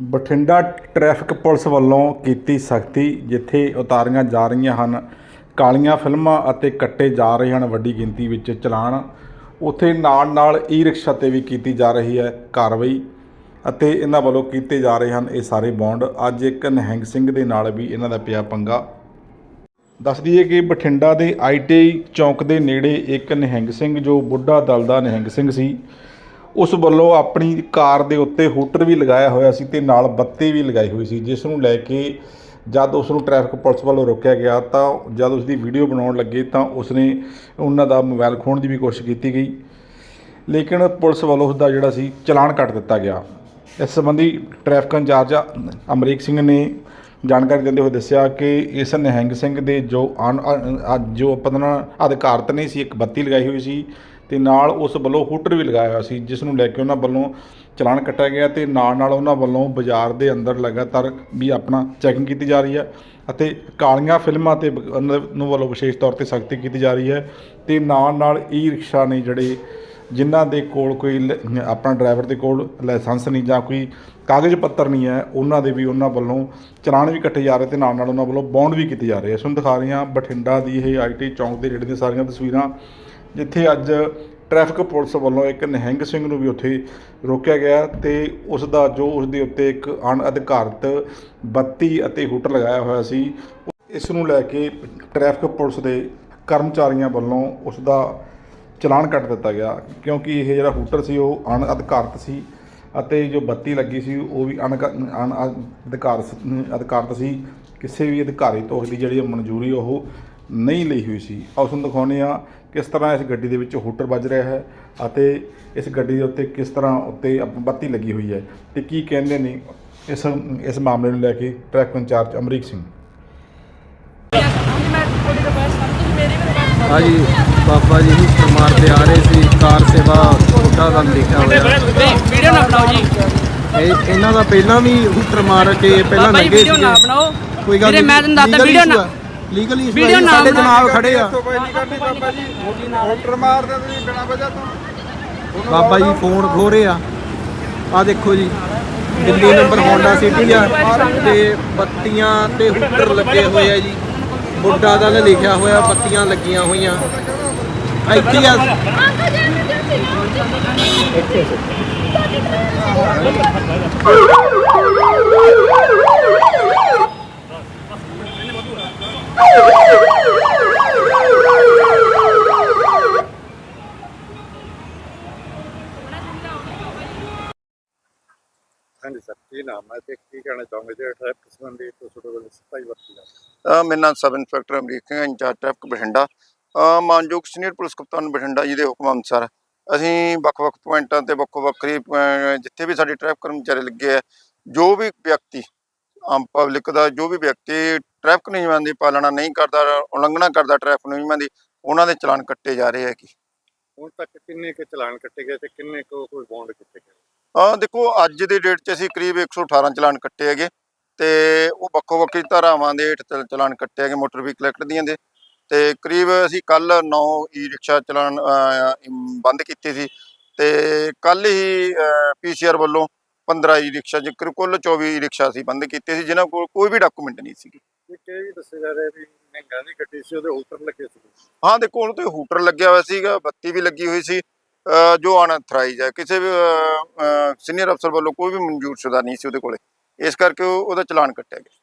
Bathinda traffic police ਵੱਲੋਂ ਕੀਤੀ ਸਖਤੀ, ਜਿੱਥੇ ਉਤਾਰੀਆਂ ਜਾ ਰਹੀਆਂ ਹਨ। ਕਾਲੀਆਂ ਫਿਲਮਾਂ ਅਤੇ ਕੱਟੇ ਜਾ ਰਹੇ ਹਨ ਵੱਡੀ ਗਿਣਤੀ ਵਿੱਚ ਚਲਾਨ। ਉੱਥੇ ਨਾਲ ਨਾਲ ਈ ਰਿਕਸ਼ਾ ਤੇ ਵੀ ਕੀਤੀ ਜਾ ਰਹੀ ਹੈ ਕਾਰਵਾਈ ਅਤੇ ਇਹਨਾਂ ਵੱਲੋਂ ਕੀਤੇ ਜਾ ਰਹੇ ਹਨ ਇਹ ਸਾਰੇ ਬੌਂਡ। ਅੱਜ ਇੱਕ ਨਿਹੰਗ ਸਿੰਘ ਦੇ ਨਾਲ ਵੀ ਇਹਨਾਂ ਦਾ ਪਿਆ ਪੰਗਾ। ਦੱਸ ਦਈਏ ਕਿ ਬਠਿੰਡਾ ਦੇ ਆਈਟੀਆਈ ਚੌਂਕ ਦੇ ਨੇੜੇ ਇੱਕ ਨਿਹੰਗ ਸਿੰਘ, ਜੋ ਬੁੱਢਾ ਦਲ ਦਾ ਨਿਹੰਗ ਸਿੰਘ ਸੀ ਉਸ ਵੱਲੋਂ ਆਪਣੀ ਕਾਰ ਦੇ ਉੱਤੇ ਹੂਟਰ ਵੀ ਲਗਾਇਆ ਹੋਇਆ ਸੀ ਤੇ ਨਾਲ ਬੱਤੀ ਵੀ ਲਗਾਈ ਹੋਈ ਸੀ, ਜਿਸ ਨੂੰ ਲੈ ਕੇ ਜਦ ਉਸ ਨੂੰ ਟ੍ਰੈਫਿਕ ਪੁਲਿਸ ਵੱਲੋਂ ਰੋਕਿਆ ਗਿਆ ਤਾਂ ਜਦ ਉਸ ਦੀ ਵੀਡੀਓ ਬਣਾਉਣ ਲੱਗੇ ਤਾਂ ਉਸਨੇ ਉਹਨਾਂ ਦਾ ਮੋਬਾਈਲ ਖੋਹਣ ਦੀ ਵੀ ਕੋਸ਼ਿਸ਼ ਕੀਤੀ ਗਈ। ਲੇਕਿਨ ਪੁਲਿਸ ਵੱਲੋਂ ਉਸ ਦਾ ਜਿਹੜਾ ਸੀ, ਚਲਾਨ ਕੱਟ ਦਿੱਤਾ ਗਿਆ। ਇਸ ਸੰਬੰਧੀ ਟ੍ਰੈਫਿਕ ਇੰਚਾਰਜ ਅਮਰੀਕ ਸਿੰਘ ਨੇ ਜਾਣਕਾਰੀ ਦਿੰਦੇ ਹੋਏ ਦੱਸਿਆ ਕਿ ਇਸ ਨਿਹੰਗ ਸਿੰਘ ਦੇ ਜੋ ਅਣ- ਜੋ ਪਤਨਾ ਅਧਿਕਾਰਤ ਨਹੀਂ ਸੀ, ਇੱਕ ਬੱਤੀ ਲਗਾਈ ਹੋਈ ਸੀ ਤੇ ਨਾਲ ਉਸ ਵੱਲੋਂ ਹੂਟਰ ਵੀ ਲਗਾਇਆ ਹੋਇਆ ਸੀ, ਜਿਸ ਨੂੰ ਲੈ ਕੇ ਉਹਨਾਂ ਵੱਲੋਂ ਚਲਾਨ ਕੱਟਿਆ ਗਿਆ ਤੇ ਨਾਲ ਨਾਲ ਉਹਨਾਂ ਵੱਲੋਂ ਬਾਜ਼ਾਰ ਦੇ ਅੰਦਰ ਲਗਾਤਾਰ ਵੀ ਆਪਣਾ ਚੈਕਿੰਗ ਕੀਤੀ ਜਾ ਰਹੀ ਹੈ ਅਤੇ ਕਾਲੀਆਂ ਫਿਲਮਾਂ ਤੇ ਬ- ਨੂੰ ਵੱਲੋਂ ਵਿਸ਼ੇਸ਼ ਤੌਰ ਤੇ ਸਖਤੀ ਕੀਤੀ ਜਾ ਰਹੀ ਹੈ ਤੇ ਨਾਲ ਨਾਲ ਈ ਰਿਕਸ਼ਾ ਨੇ ਜਿਹੜੇ ਜਿਨ੍ਹਾਂ ਦੇ ਕੋਲ ਕੋਈ ਲ- ਆਪਣਾ ਡਰਾਈਵਰ ਦੇ ਕੋਲ ਲਾਇਸੈਂਸ ਨਹੀਂ ਜਾਂ ਕੋਈ ਕਾਗਜ਼ ਪੱਤਰ ਨਹੀਂ ਹੈ, ਉਹਨਾਂ ਦੇ ਵੀ ਉਹਨਾਂ ਵੱਲੋਂ ਚਲਾਨ ਵੀ ਕੱਟੇ ਜਾ ਰਹੇ ਤੇ ਨਾਲ ਨਾਲ ਉਹਨਾਂ ਵੱਲੋਂ ਬੌਂਡ ਵੀ ਕੀਤੇ ਜਾ ਰਹੇ ਇਸ ਨੂੰ ਦਿਖਾ ਰਹੇ ਹਾਂ ਬਠਿੰਡਾ ਦੀ ਇਹ ਆਈਟੀ ਚੌਂਕ ਦੇ ਜਿਹੜੇ ਦੀਆਂ ਸਾਰੀਆਂ ਤਸਵੀਰਾਂ। ਜਿੱਥੇ ਅੱਜ ਟ੍ਰੈਫਿਕ ਪੁਲਿਸ ਵੱਲੋਂ ਇੱਕ ਨਿਹੰਗ ਸਿੰਘ ਨੂੰ ਵੀ ਉੱਥੇ ਰੋਕਿਆ ਗਿਆ ਤੇ ਉਸ ਦਾ ਜੋ ਉਸ ਦੇ ਉੱਤੇ ਇੱਕ ਅਣਅਧਿਕਾਰਤ ਬੱਤੀ ਅਤੇ ਹੂਟਰ ਲਗਾਇਆ ਹੋਇਆ ਸੀ, ਇਸ ਨੂੰ ਲੈ ਕੇ ਟ੍ਰੈਫਿਕ ਪੁਲਿਸ ਦੇ ਕਰਮਚਾਰੀਆਂ ਵੱਲੋਂ ਉਸ ਦਾ ਚਲਾਨ ਕੱਟ ਦਿੱਤਾ ਗਿਆ, ਕਿਉਂਕਿ ਇਹ ਜਿਹੜਾ ਹੂਟਰ ਸੀ ਉਹ ਅਣਅਧਿਕਾਰਤ ਸੀ ਅਤੇ ਜੋ ਬੱਤੀ ਲੱਗੀ ਸੀ ਉਹ ਵੀ ਅਣ ਅਧਿਕਾਰ ਅਧਿਕਾਰਤ ਸੀ, ਕਿਸੇ ਵੀ ਅਧਿਕਾਰੀ ਤੋਂ ਉਸਦੀ ਜਿਹੜੀ ਮਨਜ਼ੂਰੀ ਉਹ ਨਹੀਂ ਲਈ ਹੋਈ ਸੀ। ਆਓ ਤੁਹਾਨੂੰ ਦਿਖਾਉਂਦੇ ਆ ਕਿਸ ਤਰ੍ਹਾਂ ਇਸ ਗੱਡੀ ਦੇ ਵਿੱਚ ਹੂਟਰ ਵੱਜ ਰਿਹਾ ਹੈ ਅਤੇ ਇਸ ਗੱਡੀ ਦੇ ਉੱਤੇ ਕਿਸ ਤਰ੍ਹਾਂ ਉੱਤੇ ਬੱਤੀ ਲੱਗੀ ਹੋਈ ਹੈ ਤੇ ਕੀ ਕਹਿੰਦੇ ਨੇ ਇਸ ਇਸ ਮਾਮਲੇ ਨੂੰ ਲੈ ਕੇ ਟਰੈਫਿਕ ਇੰਚਾਰਜ ਅਮਰੀਕ ਸਿੰਘ। ਹਾਂਜੀ ਬਾਬਾ ਜੀ ਨੂੰ ਮਾਰਦੇ ਆ ਰਹੇ ਸੀ। ਕਾਰ ਸੇਵਾ ਛੋਟਾ ਦਾ ਲਿਖਿਆ ਹੋਇਆ। ਵੀਡੀਓ ਨਾ ਬਣਾਓ ਜੀ। ਇਹ ਇਹਨਾਂ ਦਾ ਪਹਿਲਾਂ ਵੀ ਹੂਟਰ ਮਾਰ ਕੇ ਪਹਿਲਾਂ ਲੱਗੇ ਵੀਡੀਓ ਨਾ ਬਣਾਓ। ਕੋਈ ਗੱਲ ਵੀਰੇ ਮੈਂ ਤੁਹਾਨੂੰ ਦੱਸਦਾ ਵੀਡੀਓ ਨਾ ਲੀਗਲ ਇਸ਼ੂ ਵੀਡੀਓ ਨਾ ਸਾਡੇ ਜਨਾਬ ਖੜੇ ਆ। ਬਾਬਾ ਜੀ। ਫੋਨ ਖੋ ਰਹੇ ਆ। ਆ ਦੇਖੋ ਜੀ ਦਿੱਲੀ ਨੰਬਰ ਹੋਂਡਾ ਸਿਟੀ ਆ ਤੇ ਬੱਤੀਆਂ ਤੇ ਹੂਟਰ ਲੱਗੇ ਹੋਏ ਆ ਜੀ। ਬੁੱਢਾ ਦਾ ਲਿਖਿਆ ਹੋਇਆ ਬੱਤੀਆਂ ਲੱਗੀਆਂ ਹੋਈਆਂ। ਇੱਥੇ ਆ। ਹਾਂਜੀ ਸਰ, ਕੀ ਨਾਮ ਹੈ ਤੇ ਕੀ ਕਹਿਣਾ ਚਾਹੋਗੇ? ਜਿਹੜੇ ਟ੍ਰੈਫਿਕ ਸੰਬੰਧੀ ਤੁਹਾਡੇ ਵੱਲੋਂ ਸਫ਼ਾਈ ਵਰਤੀ ਜਾ ਮੇਰਾ ਨਾਮ sub inspector Amrik Singh incharge traffic Bathinda. ਮਾਨਯੋਗ ਸੀਨੀਅਰ ਪੁਲਿਸ ਕਪਤਾਨ ਬਠਿੰਡਾ ਜੀ ਦੇ ਹੁਕਮ ਅਨੁਸਾਰ ਅਸੀਂ ਵੱਖ-ਵੱਖ ਪੁਆਇੰਟਾਂ ਤੇ ਵੱਖੋ-ਵੱਖਰੀ ਜਿੱਥੇ ਵੀ ਸਾਡੇ ਟ੍ਰੈਫਿਕ ਕਰਮਚਾਰੀ ਲੱਗੇ ਆ, ਜੋ ਵੀ ਵਿਅਕਤੀ ਆਮ ਪਬਲਿਕ ਦਾ ਜੋ ਵੀ ਵਿਅਕਤੀ ਟ੍ਰੈਫਿਕ ਨਿਯਮਾਂ ਦੀ ਪਾਲਣਾ ਨਹੀਂ ਕਰਦਾ ਉਲੰਘਣਾ ਕਰਦਾ ਟ੍ਰੈਫਿਕ ਨਿਯਮਾਂ ਦੀ ਉਹਨਾਂ ਦੇ ਚਲਾਨ ਕੱਟੇ ਜਾ ਰਹੇ ਆ ਕੀ ਹੁਣ ਤੱਕ ਕਿੰਨੇ ਕੁ ਚਲਾਨ ਕੱਟੇ ਗਏ ਤੇ ਕਿੰਨੇ ਕੁ ਕੋਈ ਬੌਂਡ ਕੀਤੇ ਗਏ? ਆ ਦੇਖੋ ਅੱਜ ਦੀ ਡੇਟ 'ਚ ਅਸੀਂ ਕਰੀਬ 118 ਚਲਾਨ ਕੱਟੇ ਹੈਗੇ ਤੇ ਉਹ ਵੱਖੋ ਵੱਖਰੀ ਧਾਰਾਵਾਂ ਦੇ ਹੇਠ ਚਲ- ਚਲਾਨ ਕੱਟੇ ਹੈਗੇ ਮੋਟਰ ਵਹੀਕਲ ਐਕਟ ਦੀਆਂ ਦੇ। ਤੇ ਕਰੀਬ ਅਸੀਂ ਕੱਲ 9 ਈ ਰਿਕਸ਼ਾ ਚਲਾਨ ਅਹ, ਅਮ, ਬੰਦ ਕੀਤੇ ਸੀ ਤੇ ਕੱਲ ਹੀ ਪੀਸੀਆਰ ਵੱਲੋਂ 15 ਈ ਰਿਕਸ਼ਾ ਜਿਕਰ ਕੁੱਲ 24 ਈ ਰਿਕਸ਼ਾ ਸੀ ਬੰਦ ਕੀਤੇ ਸੀ ਜਿਨ੍ਹਾਂ ਕੋਲ ਕੋਈ ਵੀ ਡਾਕੂਮੈਂਟ ਨਹੀਂ ਸੀ ਇਹ ਵੀ ਦੱਸਿਆ ਜਾ ਰਿਹਾ ਵੀ ਮਹਿੰਗਾ ਦੀ ਗੱਡੀ ਸੀ ਉਹਦੇ ਉਤਰ ਲੱਗੇ ਸੀ। ਹਾਂ ਦੇਖੋ ਉਹਨੂੰ ਤੇ ਹੂਟਰ ਲੱਗਿਆ ਹੋਇਆ ਸੀਗਾ ਬੱਤੀ ਵੀ ਲੱਗੀ ਹੋਈ ਸੀ। ਜੋ ਅਨਥਰਾਈਜ਼ ਹੈ ਕਿਸੇ ਵੀ ਸੀਨੀਅਰ ਅਫਸਰ ਵੱਲੋਂ ਕੋਈ ਵੀ ਮਨਜ਼ੂਰ ਸ਼ੁਦਾ ਨਹੀਂ ਸੀ ਉਹਦੇ ਕੋਲੇ। ਇਸ ਕਰਕੇ ਉਹ- ਉਹਦਾ ਚਲਾਨ ਕੱਟਿਆ ਗਿਆ।